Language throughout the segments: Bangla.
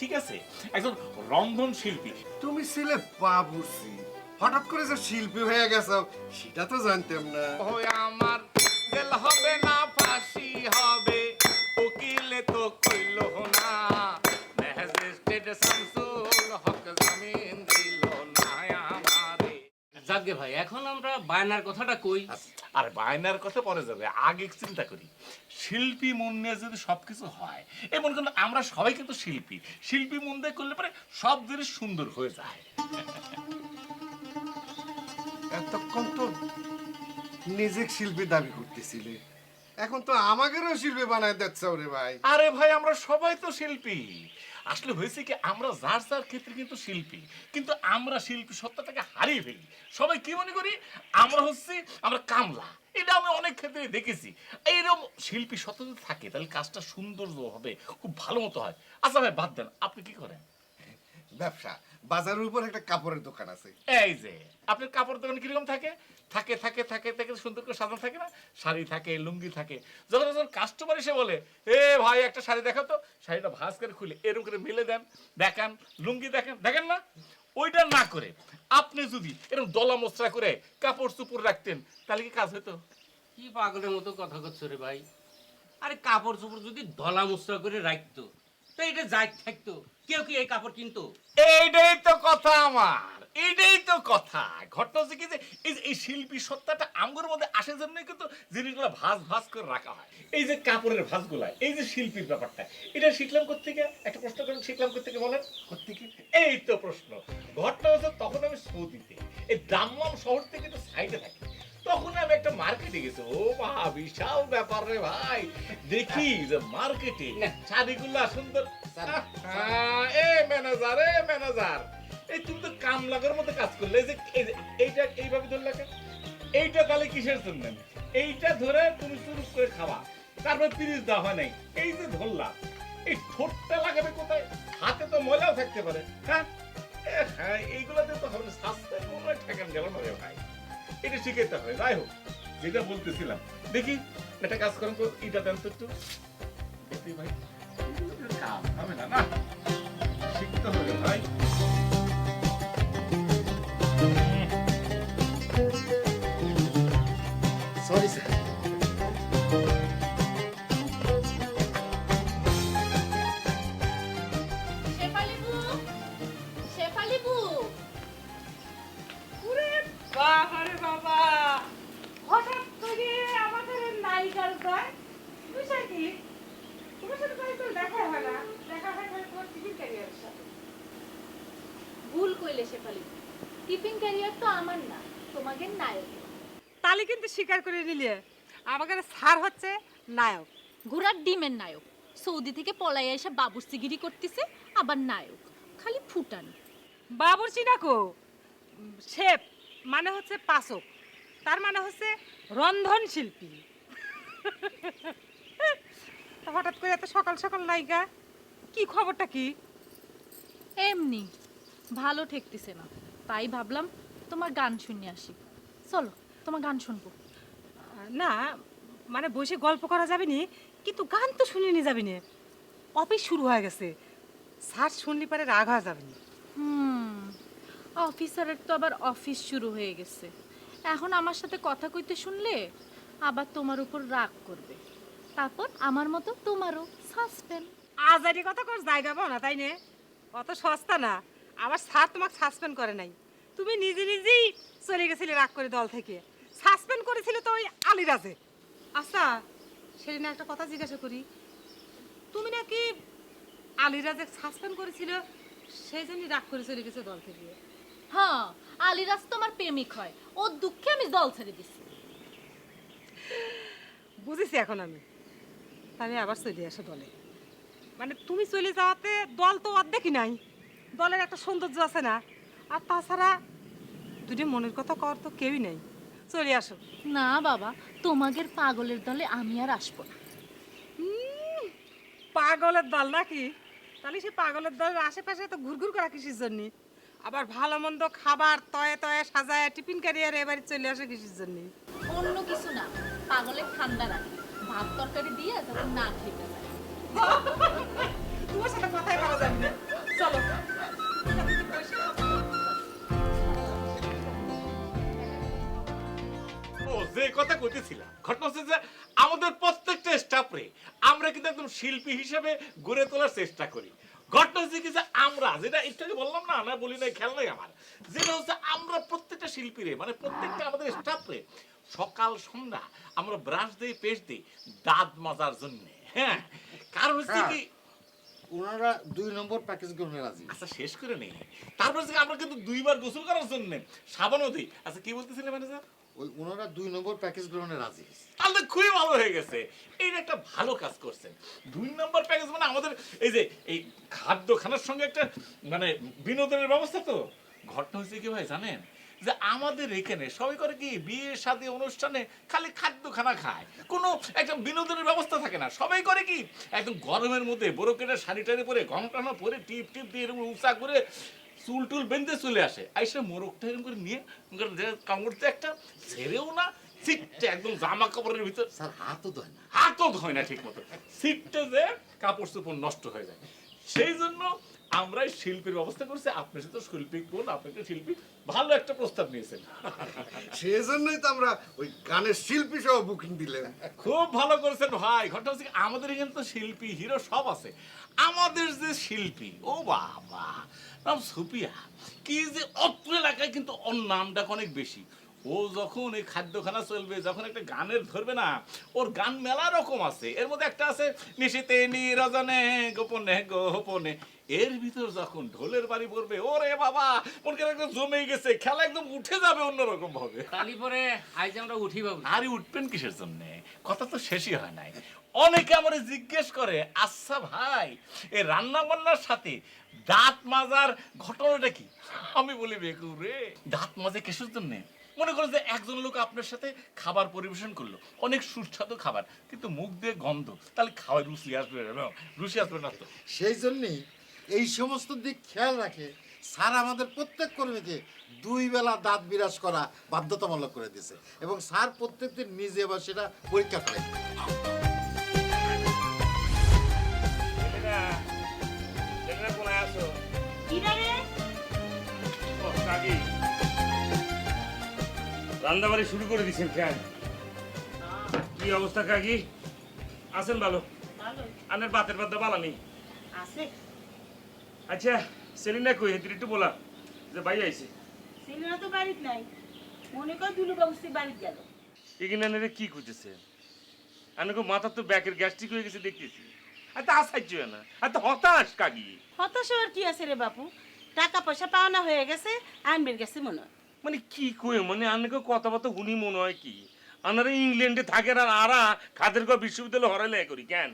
ঠিক আছে? একজন রন্ধন শিল্পী। তুমি ছিলে বাবুসি হঠাৎ করে যে শিল্পী হয়ে গেছো সেটা তো জানতাম না। ওই আমার গেল হবে না। যাকে ভাই এখন আমরা বায়নার কথাটা কই? আর বায়নার কথা পরে যাবে আগে চিন্তা করি। শিল্পী মন নিয়ে যদি সবকিছু হয় এমন কিন্তু আমরা সবাই কিন্তু শিল্পী শিল্পী মন দিয়ে করলে পরে সব জিনিস সুন্দর হয়ে যায়। এতক্ষণ তো নিজে শিল্পী দাবি করতেছিলে এখন তো আমাদেরও শিল্পী বানায় দিচ্ছ রে ভাই। আরে ভাই আমরা সবাই তো শিল্পী। আসলে হয়েছে কি, আমরা যার যার ক্ষেত্রে কিন্তু শিল্পী, কিন্তু আমরা শিল্পী সত্তাটাকে হারিয়ে ফেলি। সবাই কি মনে করি? আমরা হচ্ছি, আমরা কামলা। এটা আমি অনেক ক্ষেত্রে দেখেছি। এইরকম শিল্পী সত্তা যদি থাকে, তাহলে কাজটা সুন্দর হবে, খুব ভালো মতো হয়। আচ্ছা ভাই, বাদ দেন। আপনি কি করেন? ব্যবসা। বাজারের উপর একটা কাপড়ের দোকান আছে। এই যে আপনার কাপড় দোকান কীরকম থাকে? থাকে থাকে থাকে থাকে সুন্দর করে সাজানো থাকে না? শাড়ি থাকে লুঙ্গি থাকে। যখন যখন কাস্টমার এসে বলে এ ভাই একটা শাড়ি দেখো তো। শাড়িটা ভাঁজ করে খুলে এরকম করে মিলে দেন দেখান লুঙ্গি দেখেন দেখেন না? ওইটা না করে আপনি যদি এরকম দলা মোচড়া করে কাপড় চুপড় রাখতেন তাহলে কি কাজ হতো? কি পাগলের মতো কথা করছ রে ভাই? আরে কাপড় চোপড় যদি ধলা মুসরা করে রাখতো তো এটা যাই থাকতো। কেউ কি এই কাপড় কিনতো? এইটাই তো কথা আমার। তো কথা। ঘটনা হচ্ছে কি যে, এই শিল্পী সত্তাটা আমগুলোর মধ্যে আসার জন্যই কিন্তু জিনিসগুলো ভাঁজ ভাঁজ করে রাখা হয়। এই যে কাপড়ের ভাঁজগুলা, এই যে শিল্পীর ব্যাপারটা, এটা শিখলাম কোথেকে একটা প্রশ্ন করেন, শিখলাম কোথেকে বলেন? কোথেকে এই তো প্রশ্ন। ঘটনা হচ্ছে তখন আমি সৌদিতে, এই দাম্মাম শহর থেকে তো সাইডে থাকি। তখন আমি একটা মার্কেটে গেছি। ও মা বিশাল ব্যাপার রে ভাই। দেখি যে মার্কেটে শাড়িগুলা সুন্দর। এ ম্যানেজার এ ম্যানেজার এই তুমি তো কাম লাগার মতো কাজ করলে। যে এইটা এইভাবে ধরলে কেন? এইটা তাহলে কিসের জন্য? এইটা ধরে তুমি শুরু করে খাওয়া তারপর তিরিশ দেওয়া হয় নাই। এই যে ধরলা এই ঠোঁটটা লাগাবে কোথায়? হাতে তো ময়লাও থাকতে পারে। হ্যাঁ? হ্যাঁ এইগুলোতে তো হবে স্বাস্থ্যের হয় ঠেকান গেল না ভাই। এটা শিখাইতে হবে যাই হোক, যেটা বলতেছিলাম। দেখি, একটা কাজ করেন তো, এটা দেন তো একটু। ভাই হবে না না? শিখতে হবে ভাই। সরি স্যার এই নায়িকার গায়ে তোমার সাথে তো দেখা হয় না। দেখা হয় খালি তোমার টিভি ক্যারিয়ারের সাথে। ভুল কইলে শেফালিবু টিফিন ক্যারিয়ার তো আমার না তোমাদের নায়ক। তাহলে কিন্তু স্বীকার করে নিলে। আমাকে স্যার হচ্ছে নায়ক। ঘোড়ার ডিমের নায়ক। সৌদি থেকে পলাই এসে বাবুর্চিগিরি করতেছে আবার নায়ক। খালি ফুটান। বাবুর্চি না কো? শেফ মানে হচ্ছে পাচক। তার মানে হচ্ছে রন্ধন শিল্পী তা হঠাৎ করে এত সকাল সকাল নায়িকা কি খবরটা কি? এমনি ভালো ঠেকতেছে না। তাই ভাবলাম তোমার গান শুনে আসি। চলো তোমার গান শুনব। না মানে বসে গল্প করা যাবে নি কিন্তু গান তো শুনে নিয়ে যাবি না অফিস শুরু হয়ে গেছে। স্যার শুনলি পারে রাগ হয়ে যাবে না হুম অফিসারের তো আবার অফিস শুরু হয়ে গেছে। এখন আমার সাথে কথা কইতে শুনলে আবার তোমার উপর রাগ করবে। তারপর আমার মতো তোমারও সাসপেন্ড। আজারি কথা কর জায়গা পাও না তাই নে? অত সস্তা না। আবার স্যার তোমাকে সাসপেন্ড করে নাই। তুমি নিজে নিজেই চলে গেছিলে রাগ করে দল থেকে। সাসপেন্ড করেছিল তো ওই আলিরাজে। আচ্ছা সেদিন একটা কথা জিজ্ঞাসা করি। তুমি নাকি আলিরাজে সাসপেন্ড করেছিল সেই জন্যই রাগ করে চলে গেছে দল থেকে? হ্যাঁ আলিরাজ তোমার প্রেমিক হয়। ওর দুঃখে আমি দল ছেড়ে দিছি। বুঝেছি এখন আমি। তাহলে আবার চলে আসো দলে। মানে তুমি চলে যাওয়াতে দল তো অর্ধেকই নাই। দলের একটা সৌন্দর্য আছে না। আর তাছাড়া দুটি মনের কথা কর তো কেউই নেই। চলে আসো। না বাবা তোমাদের পাগলের দলে আমি আর আসব না। পাগলের দল নাকি? তাহলে সে পাগলের দলের আশেপাশে তো ঘুরঘুর করা কিসের জন্য? আবার ভালো মন্দ খাবার তয়ে তয়ে সাজায় টিফিন ক্যারিয়ারে এবারে চলে আসে কিসের জন্য? অন্য কিছু না। পাগলের ঠান্ডা রাখে। ভাত তরকারি দিয়ে তখন না খেতে তোমার সাথে কথাই বলা যাবে না। চলো। যে কথা কইতেছিলাম ঘটনা হচ্ছে যে আমাদের প্রত্যেকটা স্টাফরে আমরা কিন্তু একদম শিল্পী হিসেবে গড়ে তোলার চেষ্টা করি। ঘটনা হচ্ছে কি যে আমরা যেটা একটু বললাম না না বলি নাই খেয়াল নাই আমার যেটা হচ্ছে আমরা প্রত্যেকটা শিল্পীরে মানে প্রত্যেকটা আমাদের স্টাফরে সকাল সন্ধ্যা আমরা ব্রাশ দিই পেস্ট দিই দাঁত মাজার জন্য। হ্যাঁ কারণ হচ্ছে হ্যাঁ। কি? ওনারা দুই নম্বর প্যাকেজ গ্রহণে রাজি। আচ্ছা শেষ করে নেই। তারপর হচ্ছে কি আমরা কিন্তু দুইবার গোসল করার জন্য সাবানও দিই। আচ্ছা কি বলতেছিলেন ম্যানেজার? ওই ওনারা দুই নম্বর প্যাকেজ গ্রহণে রাজি। তাহলে খুবই ভালো হয়ে গেছে। এইটা একটা ভালো কাজ করছেন। দুই নম্বর প্যাকেজ মানে আমাদের এই যে এই খাদ্য খানার সঙ্গে একটা মানে বিনোদনের ব্যবস্থা তো। ঘটনা হয়েছে কি ভাই জানেন? যে আমাদের এখানে সবাই করে কি বিয়ে শাদী অনুষ্ঠানে খালি খাদ্য খানা খায়? কোনো একটা বিনোদনের ব্যবস্থা থাকে না। সবাই করে কি একদম গরমের মধ্যে বড় কেটে শাড়ি টাড়ি পরে ঘন্টানো পরে টিপ টিপ দিয়ে এরকম উঁচা করে চুল টুল বেঁধে চলে আসে। আইসা মোরগটা এরকম করে নিয়ে কামড়তে একটা ছেড়েও না সিটটা একদম জামা কাপড়ের ভিতর। স্যার হাতও দেয় না। হাতও ধয় না ঠিক মতো সিটটা যে কাপড় চোপড় নষ্ট হয়ে যায়। সেই জন্য আমরাই শিল্পীর ব্যবস্থা করছি আপনি সাথে শিল্পী কোন আপনাকে শিল্পী ভালো একটা প্রস্তাব নিয়েছেন। সেজন্যই তো আমরা ওই গানের শিল্পী সহ বুকিং দিলেন। খুব ভালো করেছেন ভাই। ঘটনা হচ্ছে আমাদের এখানে তো শিল্পী হিরো সব আছে। আমাদের যে শিল্পী ও বাবা নাম সুপিয়া। কি যে অত্র এলাকায় কিন্তু ওর নামটা অনেক বেশি। ও যখন এই খাদ্যখানা চলবে যখন একটা গানের ধরবে না ওর গান মেলা রকম আছে। এর মধ্যে একটা আছে নিশিতে নিরজনে গোপনে গোপনে। এর ভিতর যখন ঢোলের বাড়ি পড়বে ওরে বাবা মনে করে একদম জমে গেছে খেলা একদম উঠে যাবে অন্যরকম ভাবে। তালি পরে আজ আমরা উঠি বাবু। আরে উঠবেন কিসের জন্য? কথা তো শেষই হয় নাই। অনেকে আমার জিজ্ঞেস করে আচ্ছা ভাই এই রান্না বান্নার সাথে দাঁত মাজার ঘটনাটা কি? আমি বলি বেকু রে দাঁত মাজে কিসের জন্য? মনে করো যে একজন লোক আপনার সাথে খাবার পরিবেশন করল। অনেক সুস্বাদু খাবার কিন্তু মুখ দিয়ে গন্ধ তাহলে খাওয়ার রুচি আসবে না রুচি আসবে না তো। সেই জন্যই এই সমস্ত দিক খেয়াল রাখে স্যার আমাদের প্রত্যেক কর্মীকে দুই বেলা দাঁত বিরাজ করা বাধ্যতামূলক করে দিয়েছে এবং স্যার প্রত্যেকদিন নিজে এবার সেটা পরীক্ষা করে। রান্দাবাড়ি শুরু করে দিছেন কেন কি অবস্থা কাকি? আছেন ভালো? আনের বাতের বাদ্দা বালা নেই? আছে। আচ্ছা সেলিনা কই? হেতির একটু বলা। যে ভাই আইছে। ছেলেরা তো বাড়িতে নাই। মনে কর দুলু বাবু সে বাড়িতে গেল। এখানে আনারে কি খুঁজেছে আনাকে মাথা তো ব্যাকের গ্যাস্ট্রিক হয়ে গেছে দেখতেছি। আর তা আসাইছ না। আর তো হতাশ কাকি হতাশ হওয়ার কি আছে রে বাপু? টাকা পয়সা পাওনা হয়ে গেছে আনবের গেছে মনে মানে কি কই মানে আনাকে কথাবার্তা শুনি মনে হয় কি? আনারা ইংল্যান্ডে থাকে আর আরা খাদেরগড় বিশ্ববিদ্যালয় হরাই করি কেন?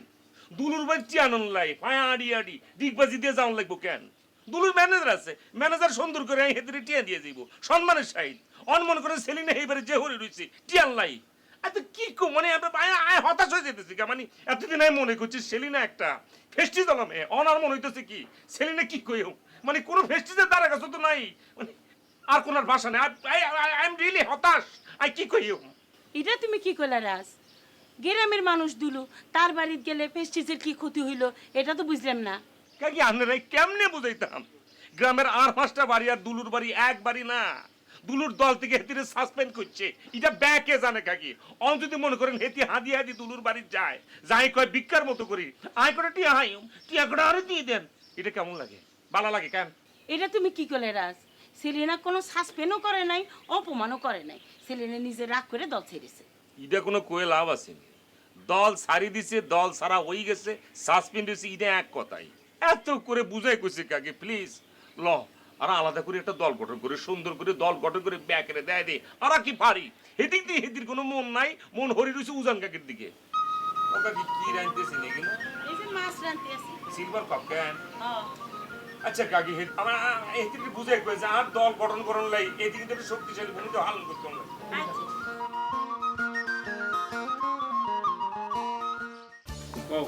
দুলুর বাড়ি চিয়ানন লাই ফায়া আড়ি আড়ি। ডিগবাজি দিয়ে যাওয়ান লাগবো কেন? দুলুর ম্যানেজার আছে। ম্যানেজার সুন্দর করে আমি হেতিরে টিয়া দিয়ে দিব সম্মানের সাহিত অনমন করে সেলিনে এইবারে যে হরি রয়েছে টিয়ান লাই এত কি কো মানে আয় হতাশ হয়ে যেতেছি কা মানে এতদিন আমি মনে করছি সেলিনা একটা ফেস্টি দলামে অনার মনে হইতেছে কি, সেলিনা কি কই মানে কোনো ফেস্টিজের দ্বারা কাছে তো নাই। মানে আর কোনার ভাষা নেই। আই এম রিয়েলি হতাশ। আই কি কই এটা তুমি কি করলে রাজ? গ্রামের মানুষ দুলু তার বাড়িতে গেলে পেস্টিসের কি ক্ষতি হইল এটা তো বুঝলাম না। কাকি আপনারা কেমনে বুঝাইতাম? গ্রামের আর পাঁচটা বাড়ি আর দুলুর বাড়ি এক বাড়ি না। দুলুর দল থেকে হেতিরে সাসপেন্ড করছে। এটা ব্যাকে জানে কাকি। অন যদি মনে করেন হেতি হাদি হাদি দুলুর বাড়ি যায় যাই কয় ভিক্ষার মতো করি। আয় করে টিয়া হাই টিয়া করে আরে দিয়ে দেন। এটা কেমন লাগে? ভালো লাগে কেন? এটা তুমি কি করলে রাজ? সেলিনা কোনো সাসপেন্ডও করে নাই অপমানও করে নাই। সেলিনা নিজে রাগ করে দল ছেড়েছে। এটা কোনো কয়ে লাভ আছে? দল সারি দিছে দল সারা হয়ে গেছে সাসপেন্ড হয়েছে এটা এক কথাই। এত করে বুঝাই কইছে কাকে? প্লিজ ল আর আলাদা করে একটা দল গঠন করে সুন্দর করে দল গঠন করে ব্যাকেরে দেয় দে। আর কি পারি হেদিক দিয়ে হেদির কোনো মন নাই মন হরি রয়েছে উজান কাকের দিকে। ও কাকি কি রাঁধতেছি নাকি না? সিলভার কাপ কেন হ্যাঁ। আচ্ছা কাকি হেদ আমার হেদিকে বুঝাই কইছে আর দল গঠন করন লাই এদিকে শক্তিশালী ভূমিকা হালন করতে হবে। আচ্ছা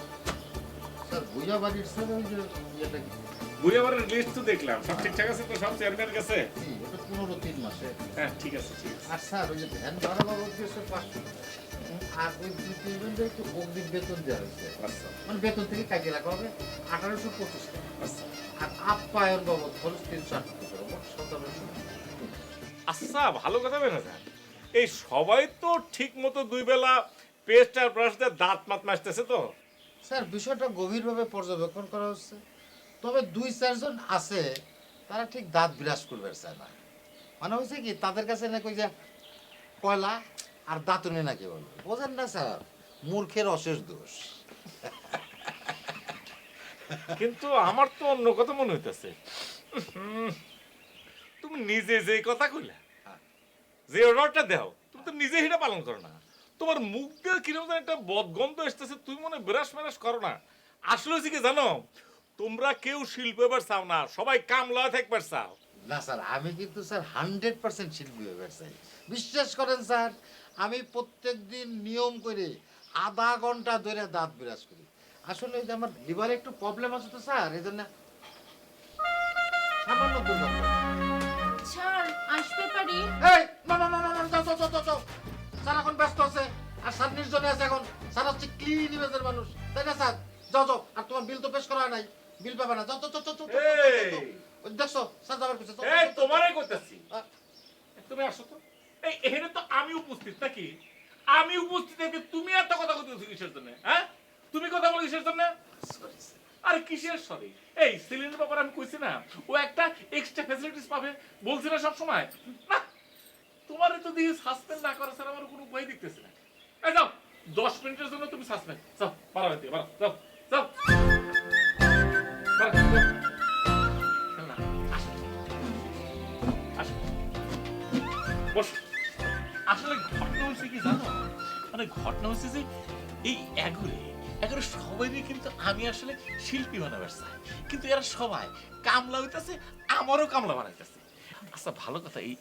স্যার ভুইয়া বাড়ির স্যার ওই যে ইয়েটা কি? বুড়িয়াবারের লিস্ট তো দেখলাম। সব ঠিকঠাক আছে তো? সব চেয়ারম্যান গেছে? জি, ওটা পনেরো তিন মাসে। হ্যাঁ ঠিক আছে ঠিক আছে। আর স্যার ওই যে ধ্যান ভাড়া বাবদ দিয়েছে পাঁচশো আর ওই একটু অগ্রিম বেতন দেওয়া হয়েছে। আচ্ছা। মানে বেতন থেকে হবে আঠারোশো পঁচিশ টাকা। আচ্ছা। আর আপ্যায়ন বাবদ খরচ তিনশো আটাত্তর টাকা সতেরোশো আচ্ছা ভালো কথা ম্যানেজার এই সবাই তো ঠিক মতো দুই বেলা পেস্ট আর ব্রাশ দিয়ে দাঁত মাত মাজতেছে তো? স্যার বিষয়টা গভীরভাবে পর্যবেক্ষণ করা হচ্ছে। তবে দুই চারজন আছে তারা ঠিক দাঁত বিরাজ করবে চায় না মানে হয়েছে কি তাদের কাছে নাকি ওই যে কয়লা আর দাঁতুনি নাকি বলবে বোঝেন না স্যার মূর্খের অশেষ দোষ। কিন্তু আমার তো অন্য কথা মনে হইতেছে। তুমি নিজে যে কথা কইলা যে অর্ডারটা দাও তুমি তো নিজে সেটা পালন করো না। তোমার মুখ দিয়ে কীরকম যেন একটা বদগন্ধ এসতেছে তুমি মনে হয় বিরাস মেরাস করো না। আসলে হচ্ছে কি জানো? তোমরা কেউ শিল্প এবার চাও না সবাই কামলা থাকবার চাও। না স্যার আমি কিন্তু স্যার হান্ড্রেড পার্সেন্ট শিল্পী চাই। বিশ্বাস করেন স্যার আমি প্রত্যেক দিন নিয়ম করে আধা ঘণ্টা ধরে দাঁত বিরাজ করি। আসলে ওই যে আমার লিভারে একটু প্রবলেম আছে তো স্যার এই জন্য সামান্য দুর্গন্ধ। ছাড় আসতে পারি? এই! ক্লিন ইমেজের মানুষ? তাই না স্যার? যাও যাও। আর তোমার বিল তো পেশ করা নাই। বিল পাবে না। যাও। ওই দেখছ স্যার যাবার এই যাও। তোমারই করতেছি তুমি আসো তো। এই এখানে তো আমি উপস্থিত নাকি? আমি উপস্থিত থেকে তুমি এত কথা বলতেছো কিসের জন্য? হ্যাঁ? তুমি কথা বলো কিসের জন্য? আরে কিসের সরি এই সিলিন্ডার ব্যাপারে আমি কইছি না। ও একটা এক্সট্রা ফ্যাসিলিটিস পাবে বলছি না সব সময় না তোমার তো দিয়ে সাসপেন্ড না করা স্যার আমার কোনো উপায় দেখতেছি না। এই যাও। দশ মিনিটের জন্য তুমি সাসপেন্ড। যাও পারো হইতে পারো যাও যাও। আসলে ঘটনা হচ্ছে কি জানো? মানে ঘটনা হচ্ছে যে এই এগুলো সবাই কিন্তু আমি আসলে শিল্পী বানাবার চাই। কিন্তু এরা সবাই কামলা হইতাছে, আমারও কামলা বানাইতেছে। আচ্ছা ভালো কথা, এই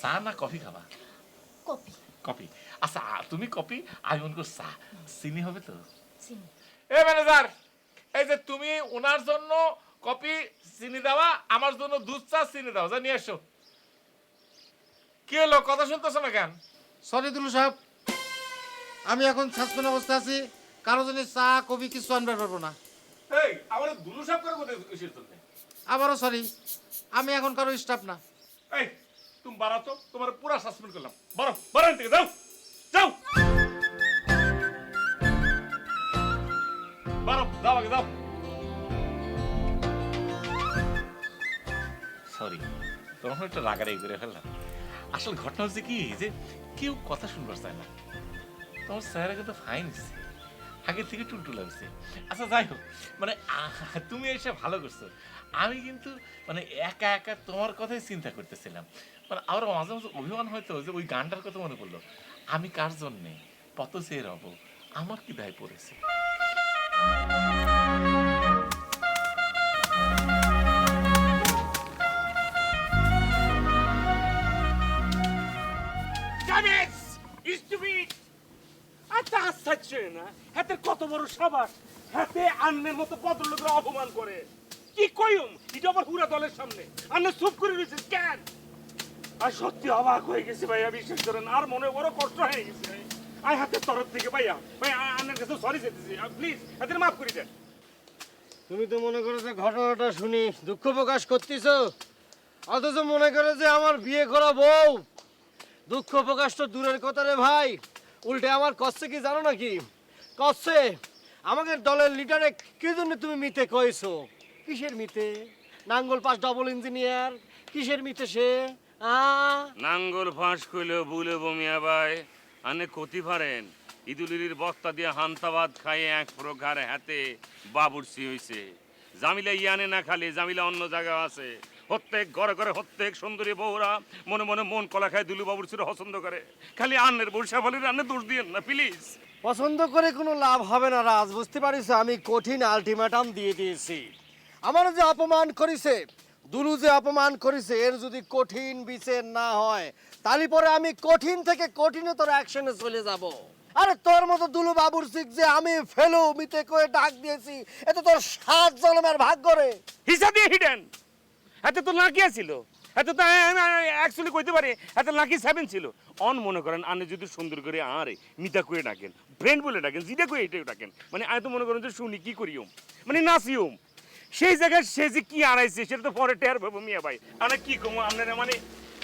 চা না কফি খাবা? কপি আচ্ছা তুমি কপি আমি মনে চা। চিনি হবে তো? এ ম্যানেজার এই যে তুমি ওনার জন্য কপি চিনি দেওয়া আমার জন্য দুধ চা চিনি দাও যা নিয়ে এসো। কি হলো কথা শুনতেছো না কেন? সরি দুলু সাহেব আমি এখন সাসপেন্ড অবস্থায় আছি কারও জন্য চা কবি কিছু আনবার পারব না। এই আমার দুলু সাহেব করে কোথায় কিসের জন্য আবারও সরি আমি এখন কারও স্টাফ না। এই তুমি বাড়া তো তোমার পুরা সাসপেন্ড করলাম বাড়ো বাড়ো এখান থেকে যাও যাও বাড়ো যাও আগে যাও সরি তোমার একটা রাগারাগি করে ফেললাম। আসল ঘটনা হচ্ছে কি, যে কেউ কথা শুনবার চায় না। তোমার স্যার কিন্তু ফাইন দিচ্ছে আগের থেকে টুলটু লাগছে। আচ্ছা যাই হোক মানে তুমি এসে ভালো করছ। আমি কিন্তু মানে একা একা তোমার কথাই চিন্তা করতেছিলাম। মানে আমার মাঝে মাঝে অভিমান হয়তো যে ওই গানটার কথা মনে পড়ল। আমি কার জন্যে? পত চেয়ে রব আমার কি দায় পড়েছে? আশ্চর্য না। হাতে কত বড় সাবাস, হাতে আন্নের মতো ভদ্রলোকের অপমান করে। কি কইম এটা আবার পুরা দলের সামনে। আন্নে চুপ করে রয়েছে কেন? আর সত্যি অবাক হয়ে গেছে ভাইয়া, বিশ্বাস করেন, আর মনে বড় কষ্ট হয়ে গেছে। আই হাতের তরফ থেকে ভাইয়া ভাই আন্নের কাছে সরি যেতেছি। প্লিজ হাতের মাফ করে দেন। তুমি তো মনে করো যে ঘটনাটা শুনি, দুঃখ প্রকাশ করতেছ? অথচ মনে করে যে আমার বিয়ে করা বউ। দুঃখ প্রকাশ তো দূরের কথা রে ভাই। উল্টে আমার কষ্টে কি জানো নাকি? কষ্টে আমাদের দলের লিডারে কি জন্য তুমি মিতে কইছো? কিসের মিতে নাঙ্গল পাস ডবল ইঞ্জিনিয়ার কিসের মিতে সে? নাঙ্গল ফাঁস কইলেও বুলে বমিয়া ভাই। আনে ক্ষতি পারেন। ইদুলির বক্তা দিয়ে হান্তাবাদ খাইয়ে এক প্রকার হাতে বাবুরসি হইছে। জামিলা ইয়ানে না খালি, জামিলা অন্য জায়গায় আছে। প্রত্যেক ঘরে ঘরে প্রত্যেক সুন্দরী বউরা মনে মনে মন কলা খায় দুলু বাবুরসির পছন্দ করে। খালি আন্নের বর্ষা ফলের রান্নে দোষ দিয়েন না প্লিজ পছন্দ করে কোনো লাভ হবে না রাজ বুঝতে পারিস? আমি কঠিন আলটিমেটাম দিয়ে দিয়েছি। আমার যে অপমান করেছে দুলু যে অপমান করেছে এর যদি কঠিন বিচার না হয় তাহলে পরে আমি কঠিন থেকে কঠিনতর অ্যাকশনে চলে যাব। আরে তোর মতো দুলু বাবুর সিক যে আমি ফেলো মিতে করে ডাক দিয়েছি এতে তোর সাত জন্মের ভাগ করে হিসা দিয়ে হিডেন হাতে তো লাগিয়েছিল এত তো অ্যাকচুয়ালি কইতে পারে এত লাকি সেভেন ছিল। অন মনে করেন, আনে যদি সুন্দর করে আরে মিতা করে ডাকেন ফ্রেন্ড বলে ডাকেন, যেটা করে এটাই ডাকেন। মানে আমি তো মনে করেন যে শুনি, কি করিও মানে নাচিও সেই জায়গায় সে যে কি আড়াইছে, সেটা তো পরে টের পাবো মিয়া ভাই। আমরা কি কমো আপনারা মানে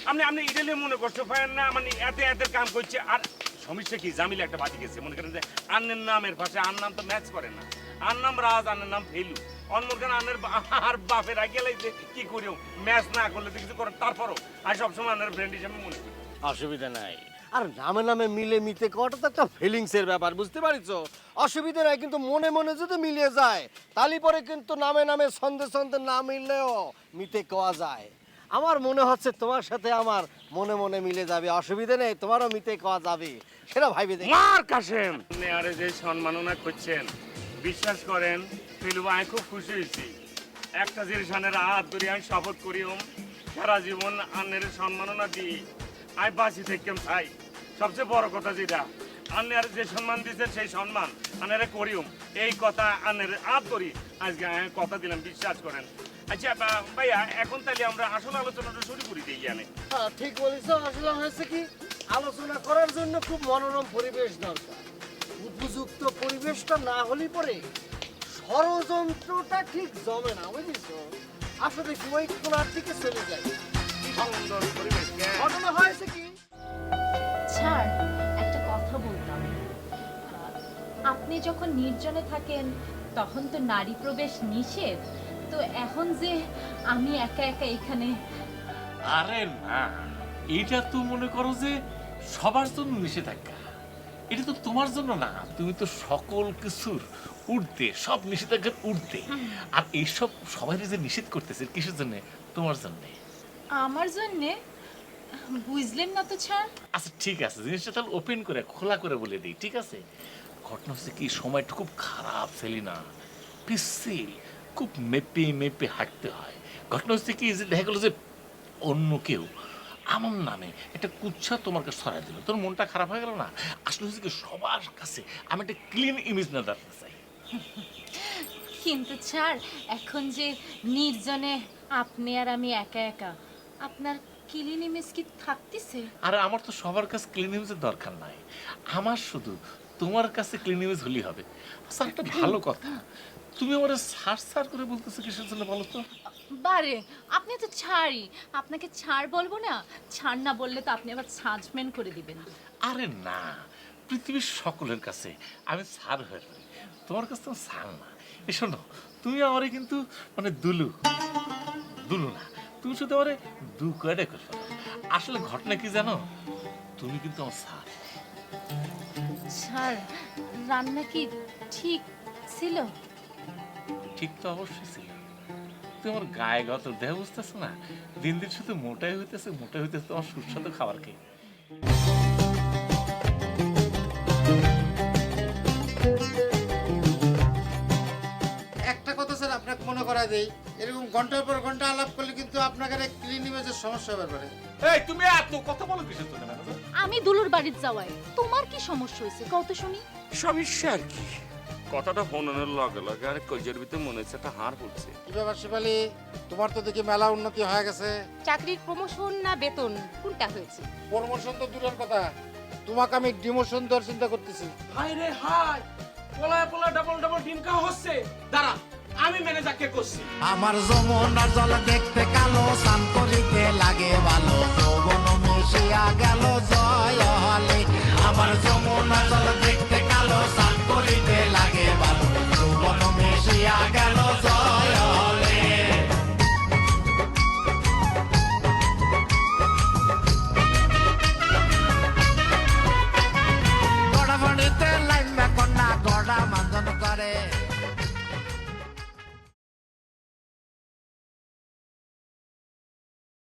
আপনি আপনি ইডালে মনে কষ্ট পায় না মানে এত এত কাম করছে। আর সমস্যা কি? জামিলে একটা বাজি গেছে, মনে করেন যে আন্নের নামের পাশে আর নাম তো ম্যাচ করে না। আর নাম রাজ, আন্নের নাম ফেলু অন্যখানে আন্নের বা- আর বাপের আগে লাগছে কি করিও? ম্যাচ না করলে তো কিছু করেন তারপরও আমি সবসময় আন্নের ফ্রেন্ড হিসেবে মনে করি। অসুবিধা নাই। আর নামে নামে মিলে মিতে কটা তো একটা ফিলিংসের ব্যাপার বুঝতে পারিস অসুবিধা নাই কিন্তু মনে মনে যদি মিলিয়ে যায় তালি পরে কিন্তু নামে নামে ছন্দে ছন্দে না মিললেও মিতে কোয়া যায়। আমার মনে হচ্ছে তোমার সাথে আমার মনে মনে মিলে যাবে অসুবিধা নেই তোমারও মিতে কোয়া যাবে। সেটা ভাইবে দেখ। মার কাশেম! আপনি আরে যে সম্মাননা করছেন বিশ্বাস করেন ফেলু আমি খুব খুশি হয়েছি। একটা জিনিস আনের হাত ধরে আমি শপথ করিও সারা জীবন আন্নের সম্মাননা দিই। আমি বাঁচি থেকেম চাই সবচেয়ে বড় কথা যেটা আন্নের যে সম্মান দিয়েছেন সেই সম্মান আন্নারে করিও এই কথা আন্নের হাত ধরি। আজকে আমি কথা দিলাম বিশ্বাস করেন। আচ্ছা ভাইয়া এখন তাহলে আমরা আসল আলোচনাটা শুরু করি দিই জানে। হ্যাঁ, ঠিক বলেছ। আসলে হয়েছে কি আলোচনা করার জন্য খুব মনোরম পরিবেশ দরকার। উপযুক্ত পরিবেশটা না হলে পরে ষড়যন্ত্রটা ঠিক জমে না বুঝিস আসলে কি ওই কোনার দিকে চলে যায়। ঘটনা হয়েছে কি? একটা কথা বলতাম। আপনি যখন নির্জনে থাকেন তখন তো নারী প্রবেশ নিষেধ। তো এখন যে আমি একা একা এখানে আরে না এটা তো মনে করো যে সবার জন্য নিষেধাজ্ঞা। এটা তো তোমার জন্য না তুমি তো সকল কিছুর উঠতে সব নিষেধাজ্ঞার উঠতে আর এইসব সবাই যে নিষেধ করতেছে কিসের জন্য? তোমার জন্য। আমার জন্যে? বুঝলেন না তো ছাড়। আচ্ছা ঠিক আছে জিনিসটা তাহলে ওপেন করে খোলা করে বলে দিই ঠিক আছে? ঘটনা হচ্ছে কি সময়টা খুব খারাপ সেলিনা। পিসিল খুব মেপে মেপে হাঁটতে হয়। ঘটনা হচ্ছে কি যে দেখা গেলো যে অন্য কেউ আমার নামে একটা কুচ্ছা তোমার কাছে ছড়াই দিল। তোর মনটা খারাপ হয়ে গেল না? আসলে হচ্ছে কি সবার কাছে আমি একটা ক্লিন ইমেজ না রাখতে চাই। কিন্তু ছাড় এখন যে নির্জনে আপনি আর আমি একা একা আপনার ক্লিন ইমেজ কি থাকতেছে? আর আমার তো সবার কাছে ক্লিন ইমেজের দরকার নাই। আমার শুধু তোমার কাছে ক্লিন ইমেজ হলেই হবে। স্যার একটা ভালো কথা। তুমি আমার সার সার করে বলতেছো কিসের জন্য বলো তো? বারে আপনি তো ছাড়ই আপনাকে ছাড় বলব না ছাড় না বললে তো আপনি আবার সাজমেন্ট করে দিবেন। আরে না পৃথিবীর সকলের কাছে আমি সার হয়ে রই তোমার কাছে তো সার না। এ শোনো তুমি আমারে কিন্তু মানে দুলু। দুলু না তুমি শুধু আমারে দু কয়টা করে ফেলো। আসলে ঘটনা কি জানো? তুমি কিন্তু আমার সার ছাড়? রান্না কি ঠিক ছিল? ঠিক তো অবশ্যই ছিল। তুমি আমার গায়ে গত দেহ বুঝতেছো না। দিন দিন শুধু মোটাই হইতেছে মোটাই হইতেছে তোমার সুস্বাদু খাবার খেয়ে। একটা কথা স্যার আপনাকে মনে করা দেই এরকম ঘণ্টার পর ঘণ্টা আলাপ করলে কিন্তু আপনাদের ক্লিন ইমেজের সমস্যা হতে পারে। এই তুমি এত কথা বলো কিসের জন্য ম্যানেজার আমি দুলুর বাড়ির যাওয়ায় তোমার কি সমস্যা হয়েছে? কত শুনি। সমস্যা আর কি? কথাটা ফোনের লগে লগে আর কইজের ভিতরে মনে হচ্ছে একটা হাড় পড়ছে কি ব্যাপার শিবালি? তোমার তো দেখি মেলা উন্নতি হয়ে গেছে। চাকরির প্রমোশন না বেতন? কোনটা হয়েছে? প্রমোশন তো দূরের কথা। তোমাকে আমি ডিমোশন দেওয়ার চিন্তা করতেছি। হাই রে হাই পোলায় পোলা ডাবল ডাবল ডিম খাওয়া হচ্ছে? দাঁড়া আমি ম্যানেজারকে করছি। আমার যমুনার জল দেখতে কালো স্নান করিতে লাগে ভালো। যৌবন মিশিয়া গেল জয় হলে। আমার যমুনার জল I Hágalo.